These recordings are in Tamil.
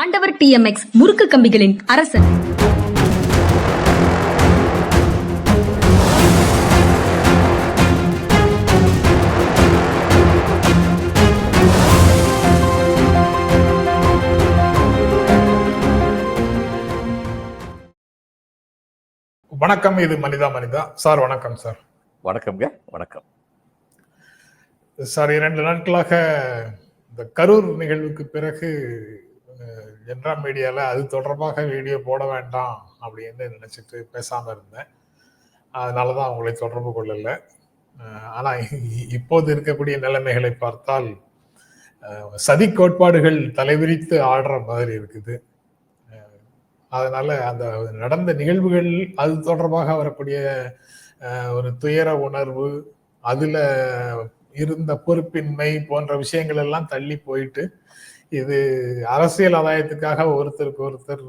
ஆண்டவர் டிஎம்எக்ஸ் முறுக்கு கம்பிகளின் அரசன். வணக்கம் இது மனிதா மனிதா. சார் வணக்கம் சார். வணக்கம்ங்க வணக்கம். சார் இரண்டு நாட்களாக இந்த கரூர் நிகழ்வுக்கு பிறகு ஜென்ரா மீடியாவில் அது தொடர்பாக வீடியோ போட வேண்டாம் அப்படின்னு நினச்சிட்டு பேசாமல் இருந்தேன். அதனால தான் அவங்களை தொடர்பு கொள்ளலை. ஆனால் இப்போது இருக்கக்கூடிய நிலைமைகளை பார்த்தால் சதி கோட்பாடுகள் தலைவிரித்து ஆடுற மாதிரி இருக்குது. அதனால அந்த நடந்த நிகழ்வுகள் அது தொடர்பாக வரக்கூடிய ஒரு துயர உணர்வு அதில் இருந்த பொறுப்பின்மை போன்ற விஷயங்கள் எல்லாம் தள்ளி போயிட்டு இது அரசியல் ஆதாயத்துக்காக ஒருத்தருக்கு ஒருத்தர்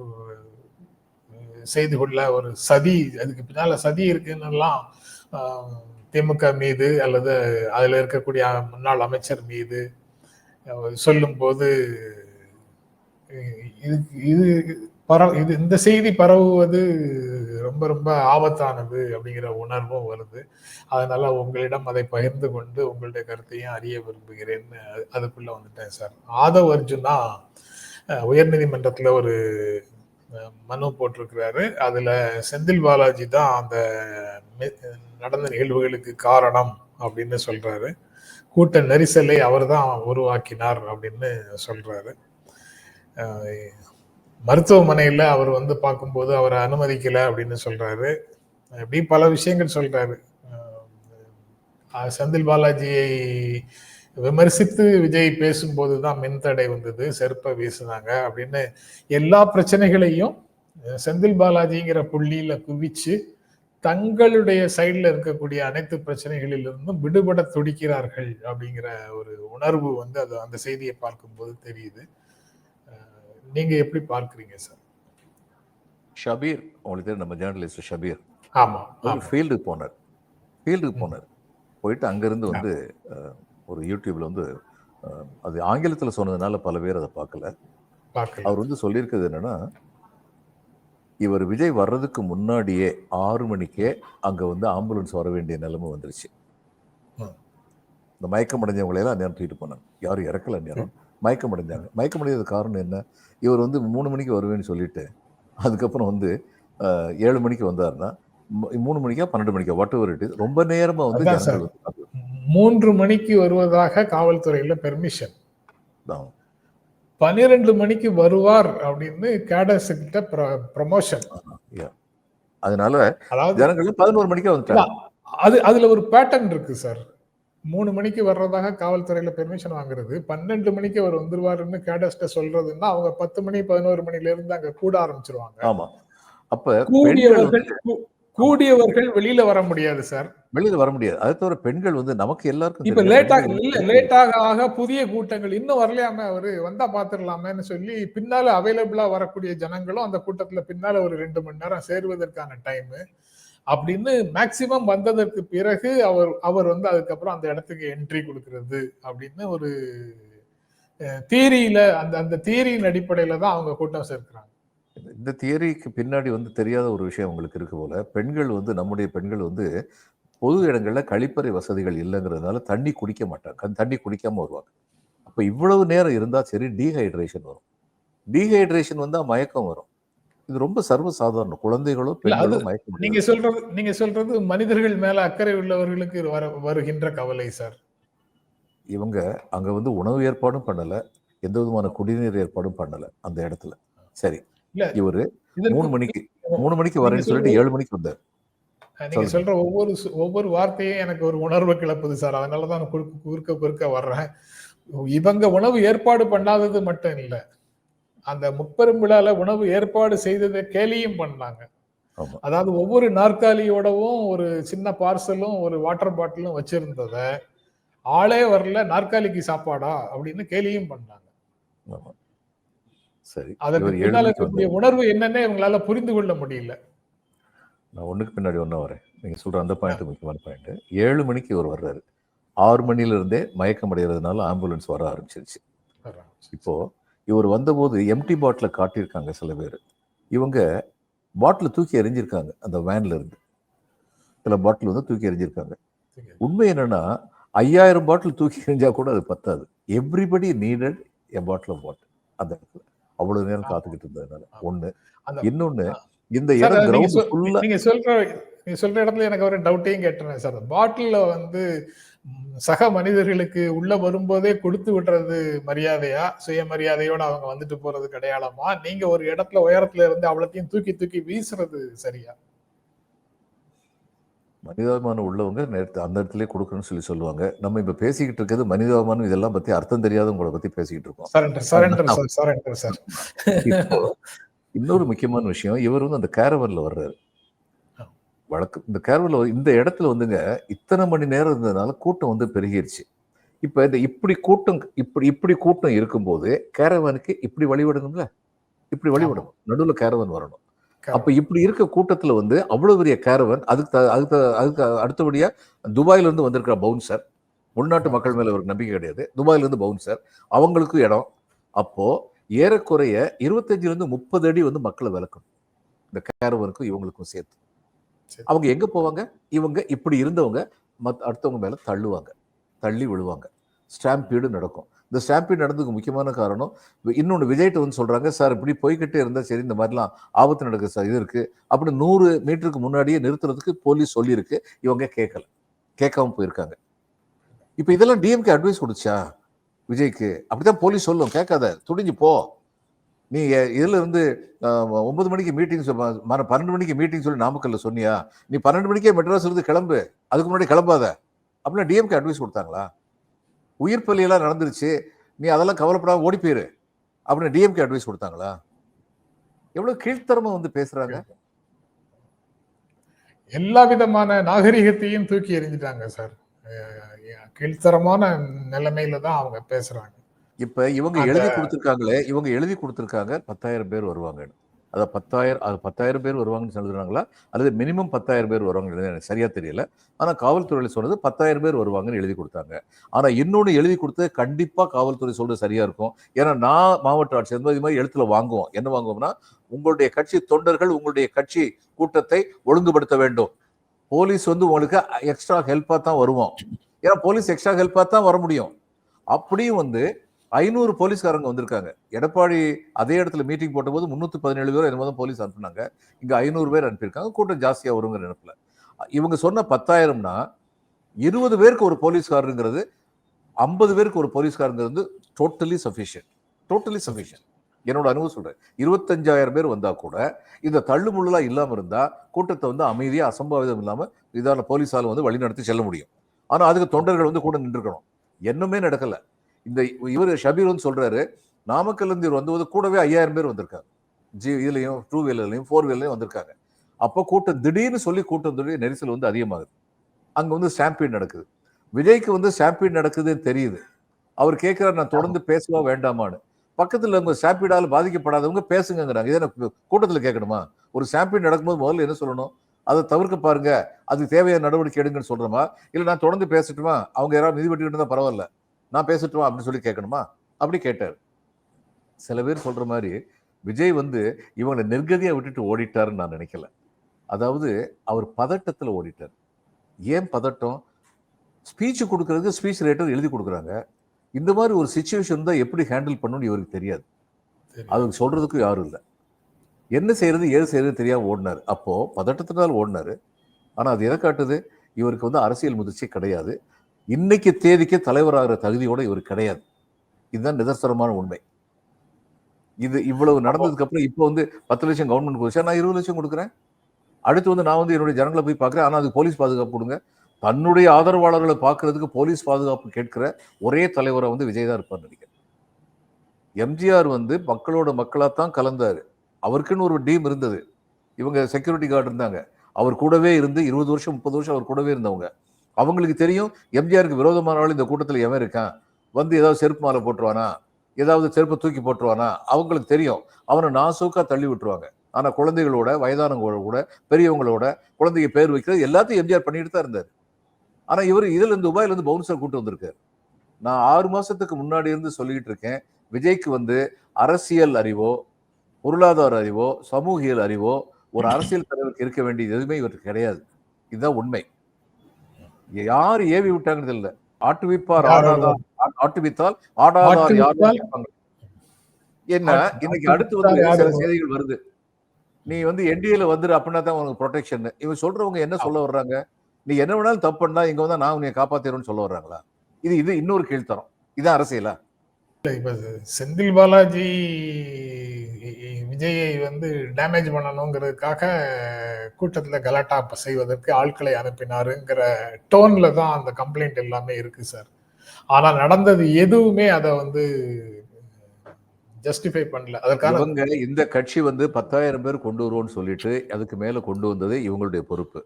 செய்து கொள்ள ஒரு சதி அதுக்கு பின்னால சதி இருக்குன்னெல்லாம் திமுக மீது அல்லது அதில் இருக்கக்கூடிய முன்னாள் அமைச்சர் மீது சொல்லும்போது இது இது பரவ இது இந்த செய்தி பரவுவது ரொம்ப ரொம்ப ஆபத்தானது அப்படிங்கிற உணர்வும் வருது. அதனால உங்களிடம் அதை பகிர்ந்து கொண்டு உங்களுடைய கருத்தையும் அறிய விரும்புகிறேன்னு அதுக்குள்ள வந்துட்டேன் சார். ஆதவ் அர்ஜுனா உயர்நீதிமன்றத்தில் ஒரு மனு போட்டிருக்கிறாரு. அதுல செந்தில் பாலாஜி தான் அந்த நடந்த நிகழ்வுகளுக்கு காரணம் அப்படின்னு சொல்றாரு. கூட்ட நெரிசலை அவர் தான் உருவாக்கினார் அப்படின்னு சொல்றாரு. மருத்துவமனையில் அவர் வந்து பார்க்கும்போது அவரை அனுமதிக்கல அப்படின்னு சொல்றாரு. இப்படி பல விஷயங்கள் சொல்றாரு. செந்தில் பாலாஜியை விமர்சித்து விஜய் பேசும்போது தான் மின்தடை வந்தது செருப்பை வீசினாங்க அப்படின்னு எல்லா பிரச்சனைகளையும் செந்தில் பாலாஜிங்கிற புள்ளியில குவிச்சு தங்களுடைய சைடில் இருக்கக்கூடிய அனைத்து பிரச்சனைகளிலிருந்தும் விடுபட துடிக்கிறார்கள் அப்படிங்கிற ஒரு உணர்வு வந்து அது அந்த செய்தியை பார்க்கும்போது தெரியுது. நீங்க எப்படி பார்க்கறீங்க சார் ஷபீர் உங்களுக்கு நம்ம ஜேர்னலிஸ்ட் ஷபீர். ஆமா அவர் ஆமா ஃபீல்டுக்கு போனார். ஃபீல்டுக்கு. போனார். போயிட்டு அங்கேருந்து வந்து ஒரு யூடியூப்ல வந்து அது ஆங்கிலத்தில் சொன்னதுனால பல பேர் அதை பார்க்கல. அவர் வந்து சொல்லியிருக்கிறது என்னன்னா இவர் விஜய் வர்றதுக்கு முன்னாடியே ஆறு மணிக்கே அங்கே வந்து ஆம்புலன்ஸ் வர வேண்டிய நிலைமை வந்துருச்சு. இந்த மயக்கம் அடைஞ்சவங்களை எல்லாம் நேரம் தூக்கிட்டு போனாங்க. யாரும் இறக்கல நேரம். மயக்கம் அடைஞ்சாங்க மயக்கம் அடைஞ்சது காரணம் என்ன? இவர் வந்து மூணு மணிக்கு வருவேன்னு சொல்லிட்டு அதுக்கப்புறம் வந்து ஏழு மணிக்கு வந்தாருன்னா மூணு மணிக்கா பன்னெண்டு மணிக்கா வாட் எவர் இட் ரொம்ப நேரமா வந்து மூன்று மணிக்கு வருவதாக காவல்துறையில பெர்மிஷன். பன்னிரெண்டு மணிக்கு வருவார் அப்படின்னு கேடர்ஸ் கிட்ட ப்ரமோஷன். அதனால அதாவது ஜனங்கள் பதினோரு மணிக்கா வந்துட்டாங்க. அது அதுல ஒரு பேட்டர்ன் இருக்கு சார். மூணு மணிக்கு வர்றதாக காவல்துறையில பெர்மிஷன் வாங்குறது பன்னெண்டு மணிக்கு அவர் வந்துருவாருன்னு கேடஸ்ட சொல்றதுன்னா அவங்க பத்து மணி பதினோரு மணில இருந்து அங்க கூட ஆரம்பிச்சிருவாங்க. ஆமா. அப்ப கூடியவர்கள் கூடியவர்கள் வெளியில வர முடியாது சார். வெளியில வர முடியாது. அதை தவிர பெண்கள் வந்து நமக்கு எல்லாருக்கும் இப்ப தெரியும். லேட்டா பெண்கள் இல்ல லேட்டாக ஆக புதிய கூட்டங்கள் இன்னும் வரலையாம அவரு வந்தா பாத்துடலாமேன்னு சொல்லி பின்னால அவைலபிளா வரக்கூடிய ஜனங்களும் அந்த கூட்டத்துல பின்னால ஒரு ரெண்டு மணி நேரம் சேருவதற்கான டைம் அப்படின்னு மேக்சிமம் வந்ததற்கு பிறகு அவர் அவர் வந்து அதுக்கப்புறம் அந்த இடத்துக்கு என்ட்ரி கொடுக்கறது அப்படின்னு ஒரு தியரியில அந்த அந்த தியரியின் அடிப்படையில தான் அவங்க கூட்டம் சேர்க்கிறாங்க. இந்த தியரிக்கு பின்னாடி வந்து தெரியாத ஒரு விஷயம் உங்களுக்கு இருக்கு போல. பெண்கள் வந்து நம்முடைய பெண்கள் வந்து பொது இடங்களில் கழிப்பறை வசதிகள் இல்லைங்கிறதுனால தண்ணி குடிக்க மாட்டாங்க. தண்ணி குடிக்காம வருவாங்க. அப்போ இவ்வளவு நேரம் இருந்தால் சரி டீஹைட்ரேஷன் வரும். டீஹைட்ரேஷன் வந்தால் மயக்கம் வரும். இது ரொம்ப சர்வசாதாரணம் குழந்தைகளோ நீங்க. சொல்றது நீங்க சொல்றது மனிதர்கள் மேல அக்கறை உள்ளவர்களுக்கு வர வருகின்ற கவலை சார். இவங்க அங்க வந்து உணவு ஏற்பாடும் பண்ணல எந்த விதமான குடிநீர் ஏற்பாடும் பண்ணல அந்த இடத்துல. சரி. இல்ல, இவரு மூணு மணிக்கு மூணு மணிக்கு வரேன்னு சொல்லிட்டு ஏழு மணிக்கு வந்தார். நீங்க. சொல்ற ஒவ்வொரு ஒவ்வொரு வார்த்தையும் எனக்கு ஒரு உணர்வு கிளப்புது சார். அதனாலதான் குறுக்க குறுக்க வர்றேன். இவங்க உணவு ஏற்பாடு பண்ணாதது மட்டும் இல்ல. அந்த முப்பெரும் விழால உணவு ஏற்பாடு செய்ததை கேலியும் பண்ணாங்க. அதாவது ஒவ்வொரு நாற்காலியோடவும் ஒரு சின்ன பார்சலும் ஒரு வாட்டர் பாட்டிலும் வச்சிருந்தத ஆளே வரல நாற்காலிக்கு சாப்பாடா? அப்படின்னு கேலியும் பண்ணாங்க. சரி. அதற்கு பின்னால உணர்வு என்னன்னே இவங்களால புரிந்து கொள்ள முடியல. நான் ஒண்ணுக்கு பின்னாடி ஒன்றா வரேன். நீங்க சொல்ற அந்த பாயிண்ட் முக்கியமான பாயிண்ட் ஏழு மணிக்கு இவர் வர்றாரு. ஆறு மணில இருந்தே மயக்கம் அடைகிறதுனால ஆம்புலன்ஸ் வர ஆரம்பிச்சிருச்சு. இப்போ இவர் வந்தபோது எம்டி பாட்டில காட்டியிருக்காங்க சில பேர். இவங்க பாட்டில் தூக்கி எறிஞ்சிருக்காங்க அந்த வேன்ல இருந்து. சில பாட்டில் வந்து தூக்கி எறிஞ்சிருக்காங்க. உண்மை என்னன்னா ஐயாயிரம் பாட்டில் தூக்கி எறிஞ்சா கூட அது பத்தாது. Everybody needed a bottle of water அந்த இடத்துல. அவ்வளவு நேரம் காத்துக்கிட்டு இருந்ததுனால. ஒண்ணு. இன்னொன்னு இந்த இடம் நீங்க சொல்ற நீங்க சொல்ற இடத்துல எனக்கு ஒரு டவுட்டையும் கேட்டுறேன் சார். பாட்டில்ல வந்து சக மனிதர்களுக்கு உள்ள வரும்போதே கொடுத்து விடுறது மரியாதையா? சுயமரியாதையோட அவங்க வந்துட்டு போறது கிடையாளமா? நீங்க ஒரு இடத்துல உயரத்துல இருந்து அவ்வளத்தையும் தூக்கி தூக்கி வீசுறது சரியா? மனிதாபிமானம் உள்ளவங்க நேரத்து அந்த இடத்துல கொடுக்கணும்னு சொல்லி சொல்லுவாங்க. நம்ம இப்ப பேசிக்கிட்டு இருக்கிறது மனிதாபிமானம் இதெல்லாம் பத்தி அர்த்தம் தெரியாதவங்களை பத்தி பேசிக்கிட்டு இருக்கோம். இன்னொரு முக்கியமான விஷயம் இவர் வந்து அந்த கேரவன்ல வர்றாரு. வழக்கு. இந்த கேரவன்ல இந்த இடத்துல வந்துங்க இத்தனை மணி நேரம் இருந்ததுனால கூட்டம் வந்து பெருகிருச்சு. இப்ப இந்த இப்படி கூட்டம் இப்படி இப்படி கூட்டம் இருக்கும்போது கேரவானுக்கு இப்படி வழிவிடணும்ல? இப்படி வழிவிடணும். நடுவுல கேரவன் வரணும். அப்ப இப்படி இருக்க கூட்டத்துல வந்து அவ்வளவு பெரிய கேரவன் அதுக்கு த- அதுக்கு அதுக்கு அடுத்தபடியா துபாயில இருந்து வந்திருக்கிற பவுன்சர் உள்நாட்டு மக்கள் மேல ஒரு நம்பிக்கை கிடையாது. துபாயில இருந்து பவுன்சர் அவங்களுக்கும் இடம். அப்போ ஏறக்குறைய இருபத்தஞ்சுல இருந்து முப்பது அடி வந்து மக்களை விளக்கணும். இந்த கேரவனுக்கும் இவங்களுக்கும் சேர்த்து. சரி. அவங்க எங்க போவாங்க? இவங்க இப்படி இருந்தவங்க மத் அடுத்தவங்க மேல தள்ளுவாங்க. தள்ளி விழுவாங்க. ஸ்டாம்பீடு நடக்கும். இந்த ஸ்டாம்பீடு நடந்ததுக்கு முக்கியமான காரணம் இன்னொன்று விஜய்கிட்ட வந்து சொல்கிறாங்க சார் இப்படி போய்கிட்டே இருந்தால் சரி இந்த மாதிரிலாம் ஆபத்து நடக்க சார் இது இருக்குது அப்படி நூறு மீட்டருக்கு முன்னாடியே நிறுத்துறதுக்கு போலீஸ் சொல்லியிருக்கு. இவங்க கேட்கல கேட்காம போயிருக்காங்க. இப்போ இதெல்லாம் டிஎம்கே அட்வைஸ் கொடுச்சா விஜய்க்கு? அப்படிதான் போலீஸ் சொல்லும். கேட்காத. துடிஞ்சு போ. நீ இதில் இருந்து ஒன்பது மணிக்கு மீட்டிங் மர பன்னெண்டு மணிக்கு மீட்டிங் சொல்லி நாமக்கல்ல சொன்னியா? நீ பன்னெண்டு மணிக்கே மெட்ராஸ் இருந்து கிளம்பு. அதுக்கு முன்னாடி கிளம்பாத. அப்படின்னா டிஎம்கே அட்வைஸ் கொடுத்தாங்களா? உயிர் பள்ளியெல்லாம் நடந்துருச்சு. நீ அதெல்லாம் கவலைப்படாம ஓடி போயிரு. அப்படின்னு டிஎம்கே அட்வைஸ் கொடுத்தாங்களா? எவ்வளவு கீழ்த்தரமா வந்து பேசுறாங்க? எல்லா விதமான நாகரிகத்தையும் தூக்கி எறிஞ்சிட்டாங்க சார். கீழ்த்தரமான நிலைமையில தான் அவங்க பேசுறாங்க. இப்ப இவங்க எழுதி கொடுத்திருக்காங்களே இவங்க எழுதி கொடுத்திருக்காங்க பத்தாயிரம் பேர் வருவாங்கன்னு அதாவது பத்தாயிரம் அது பத்தாயிரம் பேர் வருவாங்கன்னு சொல்றாங்களா? அல்லது மினிமம் பத்தாயிரம் பேர் வருவாங்கன்னு எனக்கு சரியா தெரியல. ஆனா காவல்துறையில சொன்னது பத்தாயிரம் பேர் வருவாங்கன்னு எழுதி கொடுத்தாங்க. ஆனா இன்னொன்னு எழுதி கொடுத்தது கண்டிப்பா காவல்துறை சொல்றது சரியா இருக்கும். ஏன்னா நான் மாவட்ட ஆட்சியர் இது மாதிரி எழுத்துல வாங்குவோம். என்ன வாங்குவோம்னா உங்களுடைய கட்சி தொண்டர்கள் உங்களுடைய கட்சி கூட்டத்தை ஒழுங்குபடுத்த வேண்டும். போலீஸ் வந்து உங்களுக்கு எக்ஸ்ட்ரா ஹெல்ப்பா தான் வருவோம். ஏன்னா போலீஸ் எக்ஸ்ட்ரா ஹெல்ப்பா தான் வர முடியும். அப்படியும் வந்து ஐநூறு போலீஸ்காரங்க வந்திருக்காங்க. எடப்பாடி அதே இடத்துல மீட்டிங் போட்டபோது முந்நூற்றி பதினேழு பேர் என்னமோ தான் போலீஸ் அனுப்புனாங்க. இங்கே ஐநூறு பேர் அனுப்பியிருக்காங்க. கூட்டம் ஜாஸ்தியாக வருங்கிற நினைப்புல. இவங்க சொன்ன பத்தாயிரம்னா இருபது பேருக்கு ஒரு போலீஸ்காரருங்கிறது ஐம்பது பேருக்கு ஒரு போலீஸ்காரங்கிறது வந்து டோட்டலி சஃபிஷியன்ட் டோட்டலி சஃபிஷியன்ட் என்னோட அனுபவம் சொல்கிறேன் இருபத்தஞ்சாயிரம் பேர் வந்தால் கூட இந்த தள்ளுமுள்ளலாம் இல்லாமல் இருந்தால் கூட்டத்தை வந்து அமைதியாக அசம்பாவிதம் இல்லாமல் இதான போலீஸால் வந்து வழிநடத்தி செல்ல முடியும். ஆனால் அதுக்கு தொண்டர்கள் வந்து கூட நின்றுக்கணும். என்னமே நடக்கலை. இந்த இவர் ஷபீர் வந்து சொல்றாரு நாமக்கல்லேருந்து இவர் வந்தபோது கூடவே ஐயாயிரம் பேர் வந்திருக்காங்க. ஜி இதுலையும் டூ வீலர்லையும் ஃபோர் வீலர்லையும் வந்திருக்காங்க. அப்போ கூட்டம் திடீர்னு சொல்லி கூட்டம் சொல்லி நெரிசல் வந்து அதிகமாகுது. அங்கே வந்து ஸ்டாம்பீட் நடக்குது. விஜய்க்கு வந்து ஸ்டாம்பீட் நடக்குதுன்னு தெரியுது. அவர் கேட்குறாரு நான் தொடர்ந்து பேசவா வேண்டாமான்னு. பக்கத்தில் இருந்த ஸ்டாம்பீடால் பாதிக்கப்படாதவங்க பேசுங்கிறாங்க இதை நான் கூட்டத்தில் கேட்கணுமா? ஒரு ஸ்டாம்பீட் நடக்கும்போது முதல்ல என்ன சொல்லணும்? அதை தவிர்க்க பாருங்க. அதுக்கு தேவையான நடவடிக்கை எடுங்கன்னு சொல்கிறோமா இல்லை நான் தொடர்ந்து பேசட்டுமா? அவங்க யாராவது மிதி வெட்டிட்டு இருந்தா பரவாயில்ல. நான் பேசட்டுமா அப்படின்னு சொல்லி கேட்கணுமா? அப்படி கேட்டார். சில பேர் சொல்ற மாதிரி விஜய் வந்து இவங்களை நிர்கதியா விட்டுட்டு ஓடிட்டாருன்னு நான் நினைக்கல. அதாவது அவர் பதட்டத்துல ஓடிட்டார். ஏன் பதட்டம்? ஸ்பீச் கொடுக்கறதுக்கு ஸ்பீச் ரைட்டர் எழுதி கொடுக்குறாங்க. இந்த மாதிரி ஒரு சுச்சுவேஷன் தான் எப்படி ஹேண்டில் பண்ணணும்னு இவருக்கு தெரியாது. அதுக்கு சொல்றதுக்கு யாரும் இல்லை. என்ன செய்யறது ஏது செய்யறது தெரியாம ஓடினார். அப்போ பதட்டத்தினால் ஓடினாரு. ஆனா அது எதை காட்டுது? இவருக்கு வந்து அரசியல் முதிர்ச்சி கிடையாது. இன்னைக்கு தேதிக்கு தலைவராகிற தகுதியோட இவர் கிடையாது. இதுதான் நிதர்சனமான உண்மை. இது இவ்வளவு நடந்ததுக்கு அப்புறம் இப்போ வந்து பத்து லட்சம் கவர்மெண்ட் கொடுத்தா நான் இருபது லட்சம் கொடுக்குறேன். அடுத்து வந்து நான் வந்து என்னுடைய ஜனங்களை போய் பார்க்குறேன். ஆனால் அது போலீஸ் பாதுகாப்பு கொடுங்க. தன்னுடைய ஆதரவாளர்களை பார்க்கறதுக்கு போலீஸ் பாதுகாப்பு கேட்கிற ஒரே தலைவரை வந்து விஜய் தான் இருப்பார் நினைக்கிறேன். எம்ஜிஆர் வந்து மக்களோட மக்களாக தான் கலந்தார். அவருக்குன்னு ஒரு டீம் இருந்தது. இவங்க செக்யூரிட்டி கார்டு இருந்தாங்க. அவர் கூடவே இருந்து இருபது வருஷம் முப்பது வருஷம் அவர் கூடவே இருந்தவங்க. அவங்களுக்கு தெரியும். எம்ஜிஆருக்கு விரோதமானவர்கள் இந்த கூட்டத்தில் எவன் இருக்கான்? வந்து ஏதாவது செருப்பு மாலை போட்டுருவானா? ஏதாவது செருப்பை தூக்கி போட்டுருவானா? அவங்களுக்கு தெரியும். அவனை நாசூக்காக தள்ளி விட்டுருவாங்க. ஆனால் குழந்தைகளோட வயதானவங்களோட கூட பெரியவங்களோட குழந்தைங்க பேர் வைக்கிறது எல்லாத்தையும் எம்ஜிஆர் பண்ணிட்டு தான் இருந்தார். ஆனால் இவர் இதுலேருந்து இருந்து பவுன்சர் கூட்டு வந்திருக்காரு. நான் ஆறு மாதத்துக்கு முன்னாடி இருந்து சொல்லிக்கிட்டு இருக்கேன். விஜய்க்கு வந்து அரசியல் அறிவோ பொருளாதார அறிவோ சமூகியல் அறிவோ ஒரு அரசியல் தலைவருக்கு இருக்க வேண்டியது எதுவுமே இவருக்கு கிடையாது. இதுதான் உண்மை. யார் ஏவி விட்டாங்கிறது இல்ல. ஆட்டுவிப்பார் ஆடாதார் ஆட்டுவித்தால் ஆடாதார் யார். என்ன இன்னைக்கு அடுத்து வந்து சில செய்திகள் வருது. நீ வந்து என்டிஏல வந்துரு அப்படின்னா தான் உனக்கு ப்ரொடெக்ஷன் இவன் சொல்றவங்க என்ன சொல்ல வர்றாங்க? நீ என்ன வேணாலும் தப்பு பண்ணா இங்க வந்தா நான் உன்னை காப்பாத்திடுவேன்னு சொல்ல வர்றாங்களா? இது இது இன்னொரு கீழ்த்தரம். இதான் அரசியலா? இப்ப செந்தில் பாலாஜி விஜயை வந்து டேமேஜ் பண்ணணுங்கிறதுக்காக கூட்டத்துல கலாட்டா செய்வதற்கு ஆட்களை அனுப்பினாருங்கிற டோன்ல தான் அந்த கம்ப்ளைண்ட் எல்லாமே இருக்கு சார் ஆனா நடந்தது எதுவுமே அதை வந்து ஜஸ்டிஃபை பண்ணல. அதற்கான இவங்க இந்த கட்சி வந்து பத்தாயிரம் பேர் கொண்டு வருவோம்னு சொல்லிட்டு அதுக்கு மேல கொண்டு வந்தது இவங்களுடைய பொறுப்பு.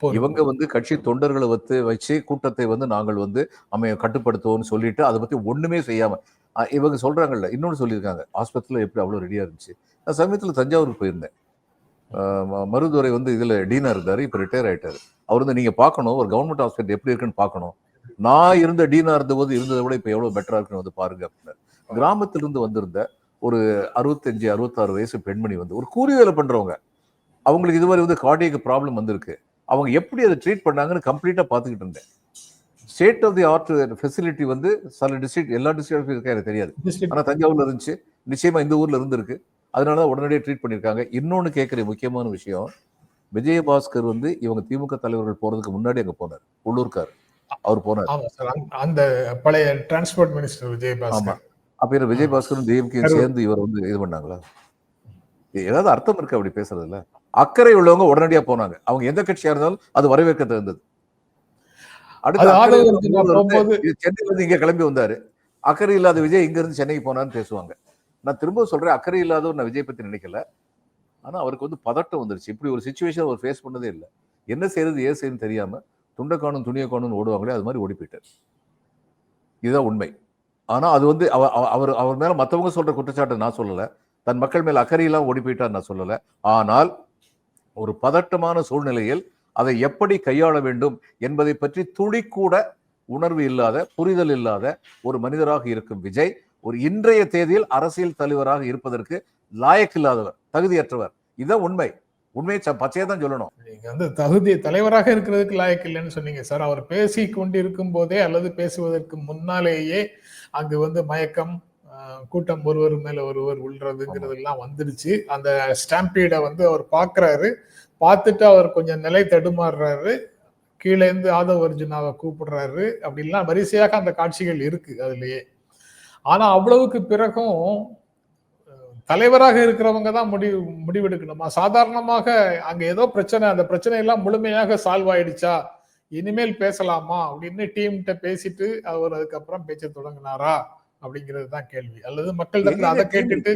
இவங்க வந்து கட்சி தொண்டர்களை வச்சு வச்சு கூட்டத்தை வந்து நாங்கள் வந்து அமைய கட்டுப்படுத்துவோம்னு சொல்லிட்டு அதை பத்தி ஒண்ணுமே செய்யாம இவங்க சொல்றாங்கல்ல இன்னொன்னு சொல்லியிருக்காங்க ஆஸ்பத்திரியில எப்படி அவ்வளவு ரெடியா இருந்துச்சு? சமயத்துல தஞ்சாவூருக்கு போயிருந்தேன். மருதுரை வந்து இதுல டீனா இருந்தாரு இப்ப ரிட்டையர் ஆயிட்டாரு. அவர் வந்து நீங்க பார்க்கணும் ஒரு கவர்மெண்ட் ஹாஸ்பிட்டல் எப்படி இருக்குன்னு பார்க்கணும். நான் இருந்த டீனா இருந்த போது இருந்ததை விட இப்ப எவ்வளவு பெட்டரா இருக்குன்னு வந்து பாருங்க அப்படின்னு கிராமத்திலிருந்து வந்திருந்த ஒரு அறுபத்தஞ்சு அறுபத்தாறு வயசு பெண்மணி வந்து ஒரு கூலி வேலை பண்றவங்க. அவங்களுக்கு இது மாதிரி வந்து கார்டியக் ப்ராப்ளம் வந்திருக்கு. அவங்க எப்படி அதை ட்ரீட் பண்ணாங்கன்னு கம்ப்ளீட்டா பார்த்துக்கிட்டு இருந்தேன். State of the art facility வந்து சில டிஸ்ட்ரிக்ட் எல்லா டிஸ்ட்ரிக்ட் எனக்கு தெரியாது. District. ஆனா தஞ்சாவூர்ல இருந்துச்சு. நிச்சயமா இந்த ஊர்ல இருந்திருக்கு. அதனால தான் உடனடியாக ட்ரீட் பண்ணியிருக்காங்க. இன்னொன்னு கேட்குற முக்கியமான விஷயம். விஜயபாஸ்கர் வந்து இவங்க திமுக தலைவர்கள் போறதுக்கு முன்னாடி அங்க போனார். உள்ளூர்கார் அவர் போனார். அந்த- பழைய டிரான்ஸ்போர்ட் மினிஸ்டர் விஜயபாஸ்கர். அப்ப என்ன விஜயபாஸ்கரும் டிஎம்கே சேர்ந்து இவர் வந்து இது பண்ணாங்களா? ஏதாவது அர்த்தம் இருக்கு அப்படி பேசுறதுல. அக்கறை உள்ளவங்க உடனடியா போனாங்க. அவங்க எந்த கட்சியா இருந்தாலும் அது வரவேற்க தகுந்தது. அடுத்து சென்னையில இருந்து இங்க கிளம்பி வந்தாரு. அக்கறை இல்லாத விஜய் இங்க இருந்து சென்னைக்கு போனான்னு பேசுவாங்க. நான் திரும்ப சொல்கிறேன் அக்கறை இல்லாதவர் நான் விஜய் பற்றி நினைக்கல. ஆனால் அவருக்கு வந்து பதட்டம் வந்துருச்சு. இப்படி ஒரு சுச்சுவேஷன் அவர் ஃபேஸ் பண்ணதே இல்லை. என்ன செய்யறது ஏன் செய்யறது தெரியாமல் துண்டை காணும் துணியை காணும்னு ஓடுவாங்களே அது மாதிரி ஓடி போயிட்டார் இதுதான் உண்மை. ஆனால் அது வந்து அவ- அவ- அவர் அவர் மேலே மற்றவங்க சொல்கிற குற்றச்சாட்டை நான் சொல்லலை. தன் மக்கள் மேல் அக்கறையெல்லாம் ஓடி போயிட்டார் நான் சொல்லலை. ஆனால் ஒரு பதட்டமான சூழ்நிலையில் அதை எப்படி கையாள வேண்டும் என்பதை பற்றி துளி கூட உணர்வு இல்லாத புரிதல் இல்லாத ஒரு மனிதராக இருக்கும் விஜய் ஒரு இன்றைய தேதியில் அரசியல் தலைவராக இருப்பதற்கு லாயக்கில்லாதவர் தகுதியற்றவர். இதுதான் உண்மை. உண்மையை பச்சையா தான் சொல்லணும். நீங்க வந்து தகுதி தலைவராக இருக்கிறதுக்கு லாயக்கு இல்லைன்னு சொன்னீங்க. சார் அவர் பேசி கொண்டிருக்கும் போதே அல்லது பேசுவதற்கு முன்னாலேயே அங்கு வந்து மயக்கம் கூட்டம் ஒருவர் மேல ஒருவர் உள்றதுங்கிறது எல்லாம் வந்துடுச்சு அந்த ஸ்டாம்பீடை வந்து அவர் பார்க்கறாரு பார்த்துட்டு அவர் கொஞ்சம் நிலை தடுமாறுறாரு. கீழே இருந்து ஆதவ அர்ஜுனாவை கூப்பிடுறாரு. அப்படின்லாம் வரிசையாக அந்த காட்சிகள் இருக்கு அதுலயே. ஆனா அவ்வளவுக்கு பிறகும் தலைவராக இருக்கிறவங்க தான் முடிவு முடிவெடுக்கணுமா? சாதாரணமாக அங்க ஏதோ பிரச்சனை அந்த பிரச்சனை எல்லாம் முழுமையாக சால்வ் ஆயிடுச்சா? இனிமேல் பேசலாமா? அப்படின்னு டீம்கிட்ட பேசிட்டு அவர் அதுக்கப்புறம் பேச்ச தொடங்கினாரா? அப்படிங்கிறது தான் கேள்வி. அல்லது மக்கள் தரப்புல அதை கேட்டுட்டு?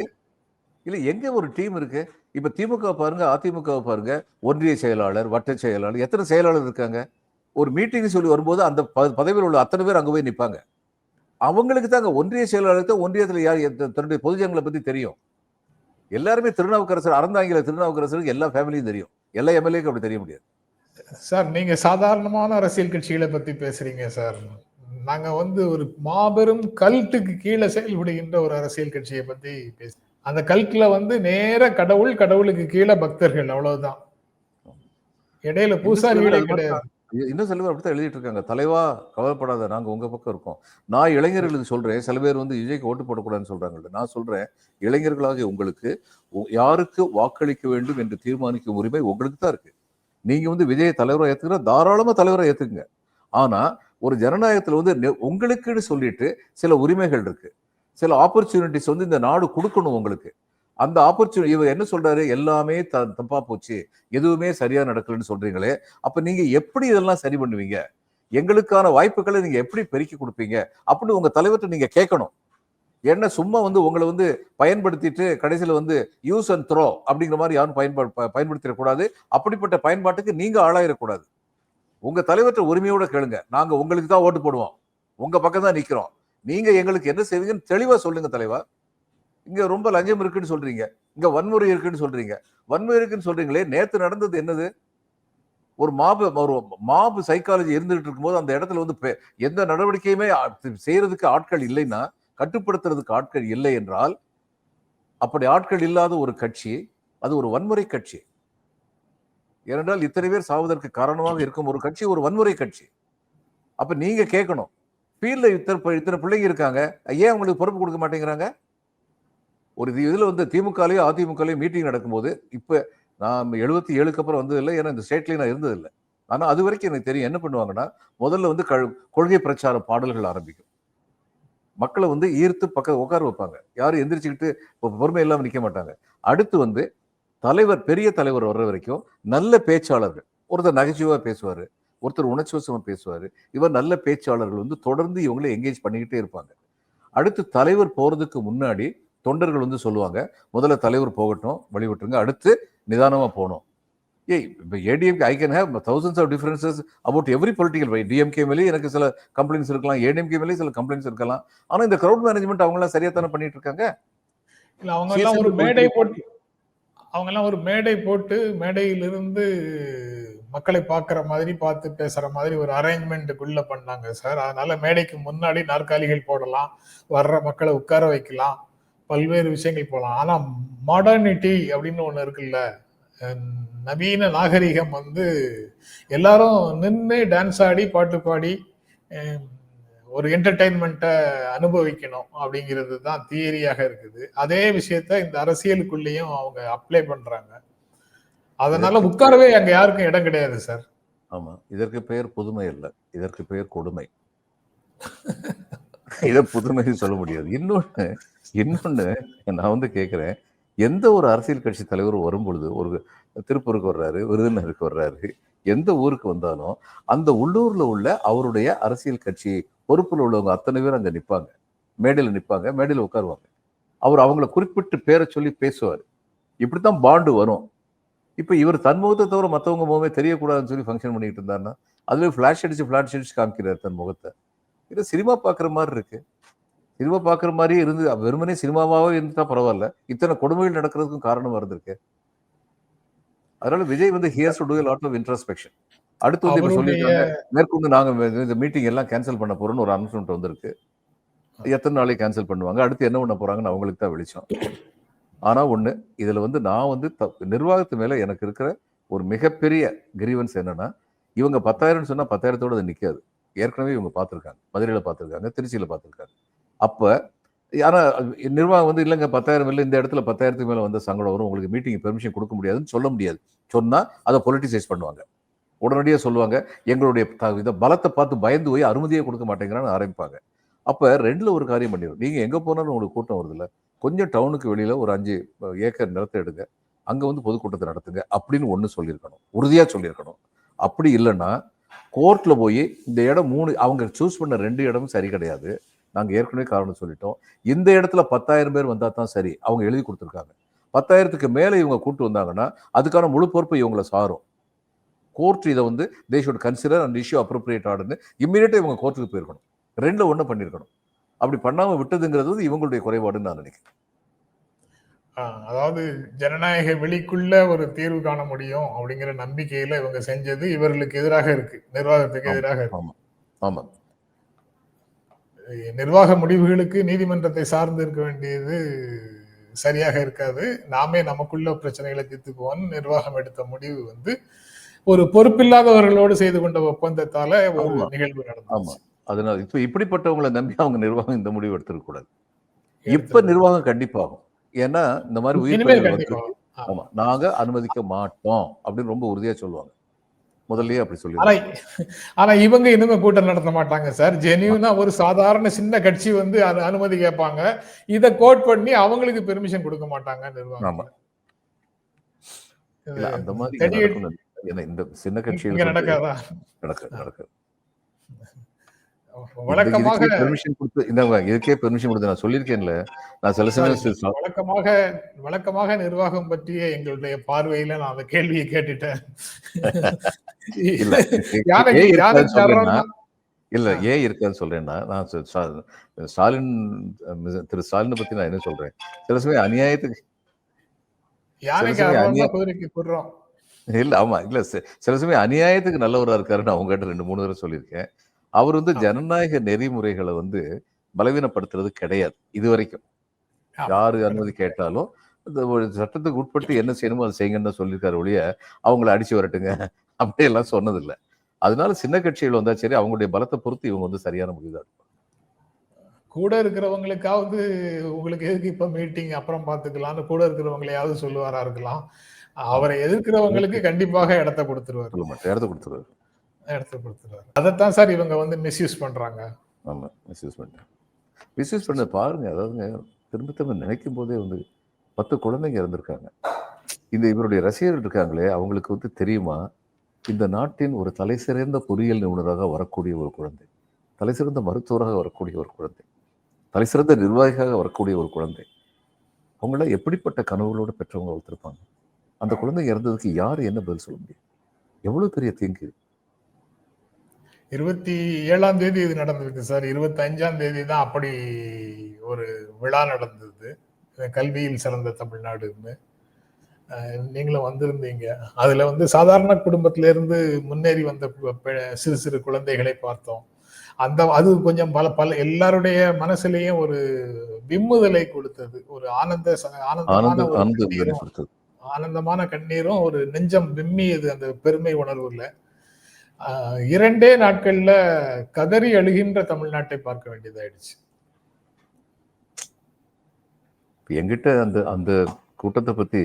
இல்ல எங்க ஒரு டீம் இருக்கு? இப்ப திமுக பாருங்க அதிமுக பாருங்க ஒன்றிய செயலாளர் வட்ட செயலாளர் எத்தனை செயலாளர் இருக்காங்க? ஒரு மீட்டிங் சொல்லி வரும்போது அந்த பதவியில் உள்ள அத்தனை பேர் அங்க போய் நிப்பாங்க. அவங்களுக்கு தாங்க ஒன்றிய செயலாளருக்கு தான் ஒன்றியத்துல யார் தன்னுடைய பொதுஜனங்களை பத்தி தெரியும்? எல்லாருமே திருநாவுக்கரசர் அறந்தாங்கில திருநாவுக்கரசருக்கு எல்லா ஃபேமிலியும் தெரியும். எல்லா எம்எல்ஏக்கும் அப்படி தெரிய முடியாது. சார் நீங்க சாதாரணமான அரசியல் கட்சிகளை பத்தி பேசுறீங்க சார். நாங்க வந்து ஒரு மாபெரும் கல்ட்டுக்கு கீழே செயல்படுகின்ற ஒரு அரசியல் கட்சியை பத்தி பேச அந்த கல்ட்ல வந்து நேர கடவுள் கடவுளுக்கு கீழே பக்தர்கள் அவ்வளவுதான். இடையில பூசாரிகளே கிடையாது. இன்னும் சில பேர் அப்படித்தான் எழுதிட்டு இருக்காங்க தலைவா கவலைப்படாத நாங்கள் உங்கள் பக்கம் இருக்கோம். நான் இளைஞர்களுக்கு சொல்கிறேன் சில பேர் வந்து விஜய்க்கு ஓட்டு போடக்கூடாதுன்னு சொல்றாங்கல்ல. நான் சொல்கிறேன் இளைஞர்களாக உங்களுக்கு யாருக்கு வாக்களிக்க வேண்டும் என்று தீர்மானிக்கும் உரிமை உங்களுக்கு தான் இருக்குது நீங்கள் வந்து விஜய் தலைவராக ஏற்றுக்கிற தாராளமாக தலைவராக ஏற்றுக்குங்க ஆனால் ஒரு ஜனநாயகத்தில் வந்து நெ- உங்களுக்குன்னு சொல்லிட்டு சில உரிமைகள் இருக்குது சில ஆப்பர்ச்சுனிட்டிஸ் வந்து இந்த நாடு கொடுக்கணும் உங்களுக்கு. அந்த ஆப்பர்ச்சுனிட்டி இவர் என்ன சொல்றாரு? எல்லாமே த தப்பா போச்சு. எதுவுமே சரியா நடக்கலன்னு சொல்றீங்களே. அப்ப நீங்க எப்படி இதெல்லாம் சரி பண்ணுவீங்க? எங்களுக்கான வாய்ப்புகளை நீங்க எப்படி பெருக்கி கொடுப்பீங்க? அப்படின்னு உங்க தலைவர்கிட்ட நீங்க கேட்கணும். என்ன சும்மா வந்து உங்களை வந்து பயன்படுத்திட்டு கடைசியில் வந்து யூஸ் அண்ட் த்ரோ அப்படிங்கிற மாதிரி யாரும் பயன்பா ப- பயன்படுத்திடக்கூடாது அப்படிப்பட்ட பயன்பாட்டுக்கு நீங்க ஆளாயிடக்கூடாது. உங்க தலைவர்கிட்ட உரிமையோட கேளுங்க. நாங்க உங்களுக்கு தான் ஓட்டு போடுவோம். உங்க பக்கம் தான் நிக்கிறோம். நீங்க எங்களுக்கு என்ன செய்வீங்கன்னு தெளிவா சொல்லுங்க தலைவா. இங்க ரொம்ப லஞ்சம் இருக்குன்னு சொல்றீங்க. இங்க வன்முறை இருக்குன்னு சொல்றீங்க. வன்முறை இருக்குன்னு சொல்றீங்களே நேத்து நடந்தது என்னது? ஒரு மாபு ஒரு மாபு சைக்காலஜி இருந்துகிட்டு இருக்கும்போது அந்த இடத்துல வந்து எந்த நடவடிக்கையுமே செய்கிறதுக்கு செய்யறதுக்கு ஆட்கள் இல்லைன்னா கட்டுப்படுத்துறதுக்கு ஆட்கள் இல்லை என்றால் அப்படி ஆட்கள் இல்லாத ஒரு கட்சி அது ஒரு வன்முறை கட்சி. ஏனென்றால் இத்தனை பேர் சாவதற்கு காரணமாக இருக்கும் ஒரு கட்சி ஒரு வன்முறை கட்சி. அப்ப நீங்க கேட்கணும். ஃபீல்டில் இத்தனை இத்தனை பிள்ளைங்க இருக்காங்க. ஏன் அவங்களுக்கு பொறுப்பு கொடுக்க மாட்டேங்கிறாங்க? ஒரு இது- வந்து திமுகலையும் அதிமுகலையும் மீட்டிங் நடக்கும்போது இப்போ நான் எழுபத்தி ஏழுக்கு அப்புறம் வந்தது இல்லை ஏன்னா இந்த ஸ்டேட்லேயும் நான் இருந்ததில்லை. ஆனால் அது வரைக்கும் எனக்கு தெரியும் என்ன பண்ணுவாங்கன்னா முதல்ல வந்து கழு- கொள்கை பிரச்சார பாடல்கள் ஆரம்பிக்கும். மக்களை வந்து ஈர்த்து பக்கம் உட்கார வைப்பாங்க. யாரும் எந்திரிச்சுக்கிட்டு இப்போ பொறுமை இல்லாமல் நிற்க மாட்டாங்க. அடுத்து வந்து தலைவர் பெரிய தலைவர் வர்ற வரைக்கும் நல்ல பேச்சாளர்கள். ஒருத்தர் நகைச்சுவாக பேசுவார் ஒருத்தர் உணர்ச்சிவசமாக பேசுவார். இவர் நல்ல பேச்சாளர்கள் வந்து தொடர்ந்து இவங்களை எங்கேஜ் பண்ணிக்கிட்டே இருப்பாங்க. அடுத்து தலைவர் போகிறதுக்கு முன்னாடி தொண்டர்கள் வந்து சொல்லுவாங்க முதல்ல தலைவர் போகட்டும் வழிவிட்டுருங்க அடுத்து நிதானமா போகணும். ஏய் இப்போ ADMK I can have thousands of differences about every political why DMK மேலேயும் எனக்கு சில கம்ப்ளைண்ட்ஸ் இருக்கலாம் ஏடிஎம்கே மேலேயும் சில கம்ப்ளைண்ட்ஸ் இருக்கலாம். ஆனா இந்த கிரௌட் மேனேஜ்மெண்ட் அவங்க எல்லாம் சரியா தானே பண்ணிட்டு இருக்காங்க இல்ல அவங்க எல்லாம் ஒரு மேடை போட்டு. அவங்க எல்லாம் ஒரு மேடை போட்டு மேடையிலிருந்து மக்களை பார்க்கிற மாதிரி பார்த்து பேசுற மாதிரி ஒரு அரேஞ்ச்மெண்ட்டுக்குள்ள பண்ணாங்க சார். அதனால மேடைக்கு முன்னாடி நாற்காலிகள் போடலாம் வர்ற மக்களை உட்கார வைக்கலாம். பல்வேறு விஷயங்கள் போடலாம் ஆனா மாடர்னிட்டி அப்படின்னு ஒண்ணு இருக்குல்ல நவீன நாகரிகம் வந்து எல்லாரும் நின்று டான்ஸ் ஆடி பாட்டு பாடி ஒரு என்டர்டைன்மெண்ட்டை அனுபவிக்கணும் அப்படிங்கிறது தான் தியரியாக இருக்குது. அதே விஷயத்த இந்த அரசியலுக்குள்ளேயும் அவங்க அப்ளை பண்றாங்க. அதனால உட்காரவே அங்க யாருக்கும் இடம் கிடையாது சார் ஆமா. இதற்கு பெயர் புதுமை அல்ல. இதற்கு பெயர் கொடுமை. இதை புதுமை சொல்ல முடியாது. இன்னொன்னு இன்னொன்று நான் வந்து கேட்குறேன் எந்த ஒரு அரசியல் கட்சி தலைவர் வரும்பொழுது ஒரு திருப்பூருக்கு வர்றாரு விருதுநகருக்கு வர்றாரு எந்த ஊருக்கு வந்தாலும் அந்த உள்ளூர்ல உள்ள அவருடைய அரசியல் கட்சி பொறுப்பில் உள்ளவங்க அத்தனை பேர் அங்க நிற்பாங்க மேடையில் நிப்பாங்க மேடையில் உட்காருவாங்க. அவர் அவங்கள குறிப்பிட்டு பேரை சொல்லி பேசுவார். இப்படித்தான் பாண்டு வரும். இப்போ இவர் தன் முகத்தை தவிர மத்தவங்க முகமே தெரியக்கூடாதுன்னு சொல்லி ஃபங்க்ஷன் பண்ணிட்டு இருந்தாருன்னா அதுல ஃபிளாஷ் அடிச்சு ஃபிளாஷ் அடிச்சு காமிக்கிறார் தன் முகத்தை. இது சினிமா பார்க்குற மாதிரி இருக்கு. சினிமா பார்க்குற மாதிரியே இருந்து வெறுமனே சினிமாவாவே இருந்துட்டா பரவாயில்ல. இத்தனை கொடுமைகள் நடக்கிறதுக்கும் காரணம் இருந்திருக்கு. அதனால விஜய் வந்து has to do lot of introspection அடுத்து வந்து இப்ப சொல்லியிருக்காங்க மேற்கொண்டு நாங்க வே- இந்த மீட்டிங் எல்லாம் கேன்சல் பண்ண போறோம்னு ஒரு அனௌன்ஸ்மெண்ட் வந்திருக்கு. எத்தனை நாளைக்கு கேன்சல் பண்ணுவாங்க. அடுத்து என்ன பண்ண போறாங்கன்னு அவங்களுக்கு தான் வெளிச்சம். ஆனா ஒண்ணு இதுல வந்து நான் வந்து தப்பு- நிர்வாகத்து மேல எனக்கு இருக்கிற ஒரு மிகப்பெரிய கிரீவன்ஸ் என்னன்னா இவங்க பத்தாயிரம் சொன்னா பத்தாயிரத்தோட அது நிக்காது. ஏற்கனவே இவங்க பார்த்திருக்காங்க. மதுரையில பார்த்திருக்காங்க திருச்சியில பார்த்திருக்காங்க. அப்போ ஆனால் நிர்வாகம் வந்து இல்லைங்க பத்தாயிரம் இல்லை இந்த இடத்துல பத்தாயிரத்துக்கு மேலே வந்த சங்கடம் வரும் உங்களுக்கு மீட்டிங் பெர்மிஷன் கொடுக்க முடியாதுன்னு சொல்ல முடியாது. சொன்னால் அதை பொலிட்டிசைஸ் பண்ணுவாங்க. உடனடியாக சொல்லுவாங்க எங்களுடைய இதை பலத்தை பார்த்து பயந்து போய் அனுமதியே கொடுக்க மாட்டேங்கிறான்னு ஆரம்பிப்பாங்க. அப்போ ரெண்டில் ஒரு காரியம் பண்ணிடும் நீங்கள் எங்கே போனாலும் உங்களுக்கு கூட்டம் வருதில்ல கொஞ்சம் டவுனுக்கு வெளியில் ஒரு அஞ்சு ஏக்கர் நிலத்தை எடுங்க. அங்கே வந்து பொதுக்கூட்டத்தை நடத்துங்க அப்படின்னு ஒன்று சொல்லியிருக்கணும். உறுதியாக சொல்லியிருக்கணும். அப்படி இல்லைன்னா கோர்ட்டில் போய் இந்த இடம் மூணு அவங்க சூஸ் பண்ண ரெண்டு இடமும் சரி கிடையாது. நாங்க ஏற்கனவே காரணம் சொல்லிட்டோம். இந்த இடத்துல பத்தாயிரம் பேர் வந்தா தான் சரி. அவங்க எழுதி கொடுத்துருக்காங்க. பத்தாயிரத்துக்கு மேல இவங்க கூட்டு வந்தாங்கன்னா அதுக்கான முழு பொறுப்பு இவங்களை சாரும். கோர்ட் இதை வந்து they should consider and issue appropriate ஆர்டர்னு இம்மீடியட்டா இவங்க கோர்ட்டுக்கு போயிருக்கணும். ரெண்டுல ஒண்ணு பண்ணியிருக்கணும் அப்படி பண்ணாம விட்டதுங்கிறது வந்து இவங்களுடைய குறைபாடுன்னு நான் நினைக்கிறேன். அதாவது ஜனநாயக வெளிக்குள்ள ஒரு தீர்வு காண முடியும் அப்படிங்கிற நம்பிக்கையில இவங்க செஞ்சது இவர்களுக்கு எதிராக இருக்கு. நிர்வாகத்துக்கு. எதிராக இருக்கு. ஆமா ஆமா. நிர்வாக முடிவுகளுக்கு நீதிமன்றத்தை சார்ந்து இருக்க வேண்டியது சரியாக இருக்காது. நாமே நமக்குள்ள பிரச்சனைகளை தீர்த்துக்குவோம். நிர்வாகம் எடுத்த முடிவு வந்து ஒரு பொறுப்பில்லாதவர்களோடு செய்து கொண்ட ஒப்பந்தத்தால ஒரு. நிகழ்வு ஆமா. நடந்துச்சு அதனால இப்ப இப்படிப்பட்டவங்களை நம்பி அவங்க நிர்வாகம் இந்த முடிவு எடுத்துக்க கூடாது இப்ப. நிர்வாகம் கண்டிப்பாகும். ஏன்னா இந்த மாதிரி உயிர் ஆமா. நாங்க அனுமதிக்க மாட்டோம் அப்படின்னு ரொம்ப உறுதியா சொல்லுவாங்க. முதல்லயே அப்படி சொல்லி ஆனா இவங்க இனிமே கூட்டம் நடத்த மாட்டாங்க சார். ஜெனியூனா ஒரு சாதாரண சின்ன கட்சி வந்து அனு- அனுமதி கேட்பாங்க. இத கோட் பண்ணி அவங்களுக்கு பெர்மிஷன் கொடுக்க மாட்டாங்க நிர்வாகம். அந்த மாதிரி இந்த சின்ன கட்சிகள் நடக்காதா? நடக்க நடக்க வழக்கமாக பெர்மிஷன் கொடுத்து இந்த இதுக்கே பெர்மிஷன் கொடுத்து நான் சொல்லியிருக்கேன்ல. நான் சில சமயம் வழக்கமாக வழக்கமாக நிர்வாகம் பற்றிய எங்களுடைய பார்வையில நான் அந்த கேள்வியை கேட்டுட்டேன். இல்ல ஏன் யானை இருக்காதுன்னு சொல்றேன்னா நான் ஸ்டாலின் திரு ஸ்டாலினை பத்தி நான் என்ன சொல்றேன்? சில சமயம் அநியாயத்துக்கு இல்ல ஆமா இல்ல சில சமயம் அநியாயத்துக்கு நல்லவரா இருக்காருன்னு அவங்ககிட்ட ரெண்டு மூணு தடவை சொல்லியிருக்கேன். அவர் வந்து. ஜனநாயக நெறிமுறைகளை வந்து பலவீனப்படுத்துறது கிடையாது இது வரைக்கும். ஆமா. யாரு அனுமதி கேட்டாலும் இந்த ஒரு சட்டத்துக்கு உட்பட்டு என்ன செய்யணுமோ அதை செய்யுங்கன்னு தான் சொல்லியிருக்காரு ஒழிய அவங்கள அடிச்சு வரட்டுங்க அப்படியெல்லாம் சொன்னதில்லை. அதனால சின்ன கட்சிகள் வந்தா சரி அவங்களுடைய பலத்தை பொறுத்து இவங்க வந்து சரியான முடிவு தான் கூட இருக்கிறவங்களுக்காவது உங்களுக்கு எதுக்கு இப்ப மீட்டிங் அப்புறம் பாத்துக்கலாம்னு கூட இருக்கிறவங்களையாவது சொல்லுவாரா இருக்கலாம். அவரை எதிர்க்கிறவங்களுக்கு கண்டிப்பாக இடத்த கொடுத்துருவாரு. இடத்த கொடுத்துருவாரு. இடத்த கொடுத்துருவாரு அதைத்தான் சார் இவங்க வந்து மிஸ்யூஸ் பண்றாங்க. ஆமா மிஸ்யூஸ் பண்ணிட்டேன் மிஸ்யூஸ் பண்ண பாருங்க அதாவதுங்க திரும்ப திரும்ப நினைக்கும் போதே வந்து பத்து குழந்தைங்க இறந்துருக்காங்க. இந்த இவருடைய ரசிகர்கள் இருக்காங்களே அவங்களுக்கு வந்து தெரியுமா? இந்த நாட்டின் ஒரு தலை சிறந்த பொறியியல் நிபுணராக வரக்கூடிய ஒரு குழந்தை. தலை சிறந்த மருத்துவராக வரக்கூடிய ஒரு குழந்தை. தலை சிறந்த நிர்வாகியாக வரக்கூடிய ஒரு குழந்தை. அவங்களாம் எப்படிப்பட்ட கனவுகளோட பெற்றவங்க வளர்த்துருப்பாங்க? அந்த குழந்தை இறந்ததுக்கு யார் என்ன பதில் சொல்ல முடியும்? எவ்வளோ பெரிய தீங்கு இருபத்தி ஏழாம் தேதி இது நடந்திருக்கு சார். இருபத்தி அஞ்சாம் தேதி தான் அப்படி ஒரு விழா நடந்தது. கல்வியில் சிறந்த தமிழ்நாடுன்னு நீங்களும் வந்திருந்தீங்க. அதுல வந்து சாதாரண குடும்பத்தில இருந்து முன்னேறி வந்த சிறு சிறு குழந்தைகளை பார்த்தோம். அந்த அது கொஞ்சம் பல பல எல்லாருடைய மனசுலயும் ஒரு விம்முதலை கொடுத்தது. ஒரு ஆனந்த ஆனந்தமான ஆனந்தமான கண்ணீரும் ஒரு நெஞ்சம் விம்மியது அந்த பெருமை உணர்வுல. இரண்டே நாட்கள்ல கதறி அழுகின்ற தமிழ்நாட்டை பார்க்க வேண்டியதாயிடுச்சு. என்கிட்ட அந்த அந்த கூட்டத்தை பத்தி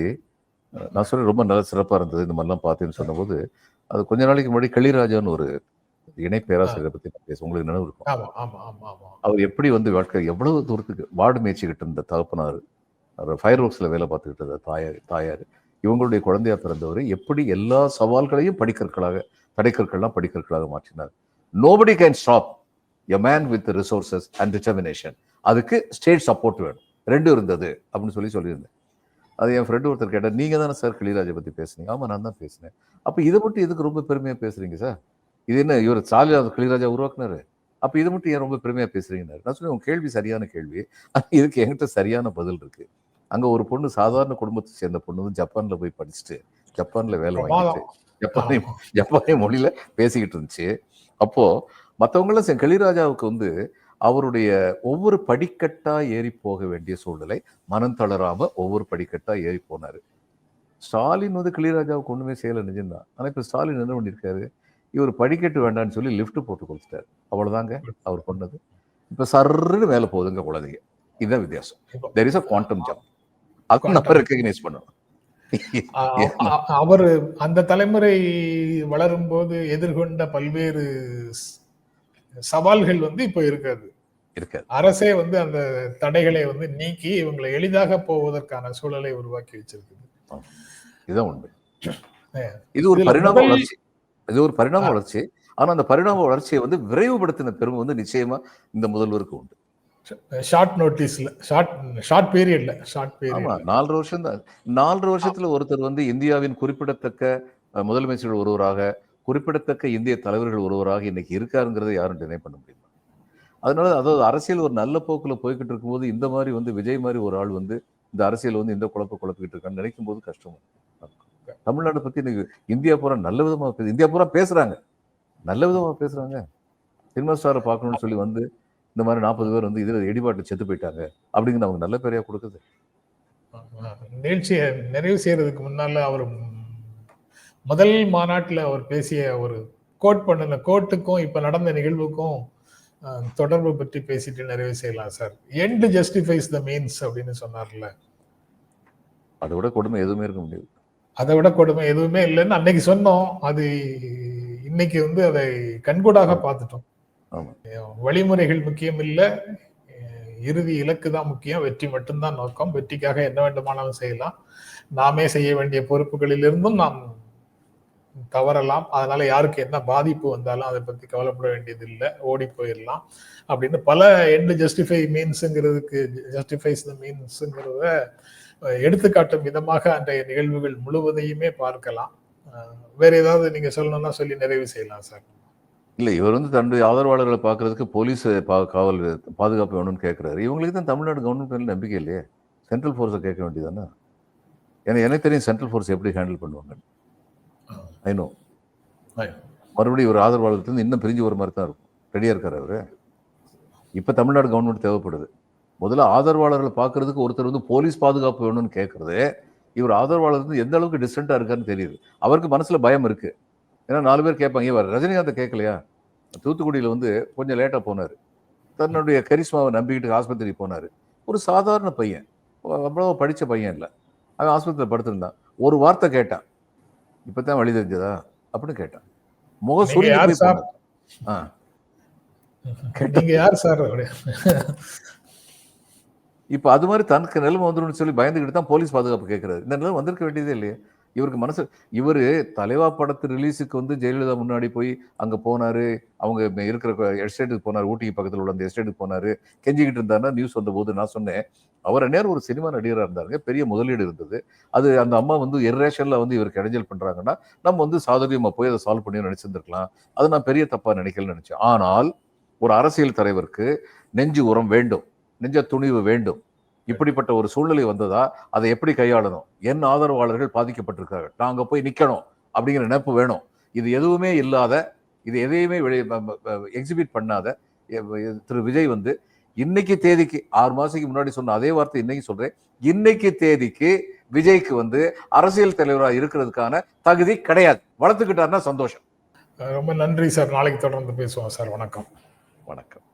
நான் சொல்ல ரொம்ப நல்ல சிறப்பா இருந்தது இந்த மாதிரிலாம் பார்த்தேன்னு சொன்னபோது அது கொஞ்ச நாளைக்கு முன்னாடி களிராஜான்னு ஒரு இணை பேராசிரியரை பத்தி நான் பேச உங்களுக்கு நினைவு இருக்கும். ஆமா ஆமா ஆமா ஆமா. அவர் எப்படி வந்து வாழ்க்கை எவ்வளவு தூரத்துக்கு வார்டு மேய்ச்சிக்கிட்டு இருந்த தகப்பனார் அவர் ஃபயர் ஒர்க்ஸில் வேலை பார்த்துக்கிட்டு இருந்த தாயார் தாயார் இவங்களுடைய குழந்தையா பிறந்தவர் எப்படி எல்லா சவால்களையும் படிக்கற்களாக தடைக்கற்கள்லாம் படிக்கற்களாக மாற்றினார். Nobody can stop a man with resources and determination அதுக்கு ஸ்டேட் சப்போர்ட் வேணும். ரெண்டும் இருந்தது அப்படின்னு சொல்லி சொல்லியிருந்தேன். அது என் ஃப்ரெண்டு ஒருத்தர் கேட்டார் நீங்க தானே சார் கிளிராஜை பத்தி பேசுனீங்க? ஆமா நான் தான் பேசினேன். அப்ப இதை மட்டும் எதுக்கு ரொம்ப பெருமையா பேசுறீங்க சார் இது என்ன இவர் சாலியா கிளிராஜா உருவாக்குனாரு? அப்ப இது மட்டும் ஏன் ரொம்ப பெருமையா பேசுகிறீங்கன்னாரு நான் சொல்லி உங்க கேள்வி சரியான கேள்வி. இதுக்கு என்கிட்ட சரியான பதில் இருக்கு. அங்க ஒரு பொண்ணு சாதாரண குடும்பத்தை சேர்ந்த பொண்ணு வந்து ஜப்பான்ல போய் படிச்சுட்டு ஜப்பான்ல வேலை வாங்கிட்டு ஜப்பானிய ஜப்பானிய மொழியில பேசிக்கிட்டு இருந்துச்சு. அப்போ மற்றவங்களாம் கிளிராஜாவுக்கு வந்து அவருடைய ஒவ்வொரு படிக்கட்டா ஏறி போக வேண்டிய சூழ்நிலை மனம் தளராம ஒவ்வொரு படிக்கட்டா ஏறி போனாரு. ஸ்டாலின் வந்து கிளிராஜாவுக்கு ஒண்ணுமே செய்யல நிஜம்தான். ஆனா இப்ப ஸ்டாலின் என்ன பண்ணிருக்காரு? இவர் படிக்கட்டு வேண்டாம்னு சொல்லி லிஃப்ட் போட்டு கொடுத்துட்டாரு அவ்வளவுதாங்க அவர் பண்ணது. இப்ப சர்ன்னு மேல போகுதுங்க குழந்தைங்க. இதுதான் வித்தியாசம். There is a quantum jump அது நம்ம ரெக்கக்னைஸ் பண்ணணும். அவர் அந்த தலைமுறை வளரும் போது எதிர்கொண்ட பல்வேறு சவால்கள் வந்து இப்போ இருக்காது. அரசே வந்து அந்த தடைகளை வந்து நீக்கி இவங்களை எளிதாக போவதற்கான சூழலை உருவாக்கி வச்சிருக்குது. இதுதான் உண்மை. இது ஒரு பரிணாம வளர்ச்சி. இது ஒரு பரிணாம. வளர்ச்சி. ஆனா அந்த பரிணாம வளர்ச்சியை வந்து விரைவுபடுத்தின பெருமை வந்து நிச்சயமா இந்த முதல்வருக்கு உண்டு. ஷார்ட் நோட்டீஸ்ல ஷார்ட் ஷார்ட் பீரியட்ல ஷார்ட் பீரியட் நாலரை வருஷம் தான். நாலரை வருஷத்துல ஒருத்தர் வந்து இந்தியாவின் குறிப்பிடத்தக்க முதலமைச்சர்கள் ஒருவராக குறிப்பிடத்தக்க இந்திய தலைவர்கள் ஒருவராக இன்னைக்கு இருக்காருங்கிறதை யாரும் டினை பண்ண முடியுமா? அதனால அதாவது அரசியல் ஒரு நல்ல போக்குல போய்கிட்டு இருக்கும்போது இந்த மாதிரி வந்து விஜய் மாதிரி ஒரு ஆள் வந்து இந்த அரசியல் வந்து இந்த குழப்ப குழப்பிக்கிட்டு இருக்கான்னு நினைக்கும் போது கஷ்டம் தமிழ்நாடு பத்தி இன்னைக்கு இந்தியா பூரா நல்ல விதமா இந்தியா பூரா பேசுறாங்க. நல்ல விதமா பேசுறாங்க. சினிமா ஸ்டாரை பார்க்கணும்னு சொல்லி வந்து இந்த மாதிரி நாற்பது பேர் வந்து இதுல இடிபாட்டு செத்து போயிட்டாங்க அப்படிங்கிற நமக்கு நல்ல பேரையா கொடுக்குது. நிகழ்ச்சியை நிறைவு செய்யறதுக்கு முன்னால அவர் முதல் மாநாட்டுல அவர் பேசிய ஒரு கோட் பண்ணின கோட்டுக்கும் இப்ப நடந்த நிகழ்வுக்கும் தொடர்பு பற்றி பேசிட்டு நிறைவு செய்யலாம் sir. End justifies the means அப்படின்னு சொன்னார்ல. அதை விட கொடுமை எதுவுமே இருக்க முடியாது. அதை விட கொடுமை எதுவுமே இல்லைன்னு அன்னைக்கு சொன்னோம். அது இன்னைக்கு வந்து அதை கண்கூடாக பார்த்துட்டோம். வழிமுறைகள் முக்கியம் இல்லை இறுதி இலக்கு தான் முக்கியம். வெற்றி மட்டும்தான் நோக்கம். வெற்றிக்காக என்ன வேண்டுமானாலும் செய்யலாம். நாமே செய்ய வேண்டிய பொறுப்புகளிலிருந்தும் நாம் தவறலாம். அதனால யாருக்கு என்ன பாதிப்பு வந்தாலும் அதை பத்தி கவலைப்பட வேண்டியது இல்லை ஓடி போயிடலாம் அப்படின்னு பல எண்டு ஜஸ்டிஃபை மீன்ஸுங்கிறதுக்கு ஜஸ்டிஃபைஸ் த மீன்ஸுங்கிறத எடுத்துக்காட்டும் விதமாக அன்றைய நிகழ்வுகள் முழுவதையுமே பார்க்கலாம். வேற ஏதாவது நீங்க சொல்லணும்னா சொல்லி நிறைவு செய்யலாம் சார். இல்ல இவர் வந்து தன்னுடைய ஆதரவாளர்களை பார்க்கறதுக்கு போலீஸ் பா- காவல் பாதுகாப்பு வேணும்னு கேட்கிறாரு. இவங்களுக்கு தான் தமிழ்நாடு கவர்மெண்ட் மேல நம்பிக்கை இல்லையே? சென்ட்ரல் ஃபோர்ஸை கேட்க வேண்டியதானே ஏன்னா எனக்கு தெரியும் சென்ட்ரல் ஃபோர்ஸ் எப்படி ஹேண்டில் பண்ணுவாங்க. ஐ நோ மறுபடியும் ஒரு ஆதரவாளர்கிட்ட இருந்து இன்னும் பிரிஞ்சு ஒரு மாதிரி தான் இருக்கும். ரெடியா இருக்காரு அவரு. இப்போ தமிழ்நாடு கவர்மெண்ட் தேவைப்படுது. முதல்ல ஆதரவாளர்களை பார்க்கறதுக்கு ஒருத்தர் வந்து போலீஸ் பாதுகாப்பு வேணும்னு கேட்கறது இவர் ஆதரவாளர் வந்து எந்த அளவுக்கு டிஸ்டண்டா இருக்காருன்னு தெரியுது. அவருக்கு மனசுல பயம் இருக்கு. ஏன்னா நாலு பேர் கேட்பாங்க இவர் ரஜினிகாந்தை கேட்கலையா? தூத்துக்குடியில் வந்து கொஞ்சம் லேட்டாக போனார். தன்னுடைய கரிஸ்மாவை நம்பிக்கிட்டு ஆஸ்பத்திரி போனார். ஒரு சாதாரண பையன். அவ்வளோ படித்த பையன் இல்லை. அவன் ஆஸ்பத்திரியில் படுத்திருந்தான். ஒரு வார்த்தை கேட்டான். இப்போ தான் வழி தெரிஞ்சதா? அப்படின்னு கேட்டான். முக நீங்க சுருங்கி போய். ஆ. நீங்க யார் சார்? இப்போ அது மாதிரி தனக்கு நிலைமை வந்துடும் சொல்லி பயந்துக்கிட்டு தான் போலீஸ் பாதுகாப்பு கேட்கறாரு இந்த நிலைமை வந்திருக்க வேண்டியதே இல்லையே. இவருக்கு மனசு இவர் தலைவா படத்து ரிலீஸுக்கு வந்து ஜெயலலிதா முன்னாடி போய் அங்கே போனார். அவங்க இருக்கிற எஸ்டேட்டுக்கு போனார் ஊட்டிக்கு பக்கத்தில் உள்ள அந்த எஸ்டேட்டுக்கு போனார். கெஞ்சிக்கிட்டு இருந்தாருன்னா நியூஸ் வந்தபோது நான் சொன்னேன் அவர் நேரம் ஒரு சினிமா நடிகராக இருந்தாருங்க. பெரிய முதலீடு இருந்தது. அது அந்த அம்மா வந்து எர்ரேஷனில் வந்து இவருக்கு இடைஞ்சல் பண்ணுறாங்கன்னா நம்ம வந்து சாதகமாக போய் அதை சால்வ் பண்ணி நினச்சிருந்துருக்கலாம் அதை நான் பெரிய தப்பாக நினைக்கலன்னு நினச்சேன். ஆனால் ஒரு அரசியல் தலைவருக்கு நெஞ்சு உரம் வேண்டும். நெஞ்ச துணிவு வேண்டும். இப்படிப்பட்ட ஒரு சூழ்நிலை வந்ததா அதை எப்படி கையாளணும்? என் ஆதரவாளர்கள் பாதிக்கப்பட்டிருக்கார்கள் நாங்க போய் நிக்கணும் அப்படிங்கிற நினைப்பு வேணும். இது எதுவுமே இல்லாத இது எதையுமே எக்ஸிபிட் பண்ணாத திரு விஜய் வந்து இன்னைக்கு தேதிக்கு ஆறு மாசத்துக்கு முன்னாடி சொன்ன அதே வார்த்தை இன்னைக்கு சொல்றேன். இன்னைக்கு தேதிக்கு விஜய்க்கு வந்து அரசியல் தலைவராக இருக்கிறதுக்கான தகுதி கிடையாது. வளர்த்துக்கிட்டாருன்னா சந்தோஷம். ரொம்ப நன்றி சார். நாளைக்கு தொடர்ந்து பேசுவோம் சார். வணக்கம். வணக்கம்.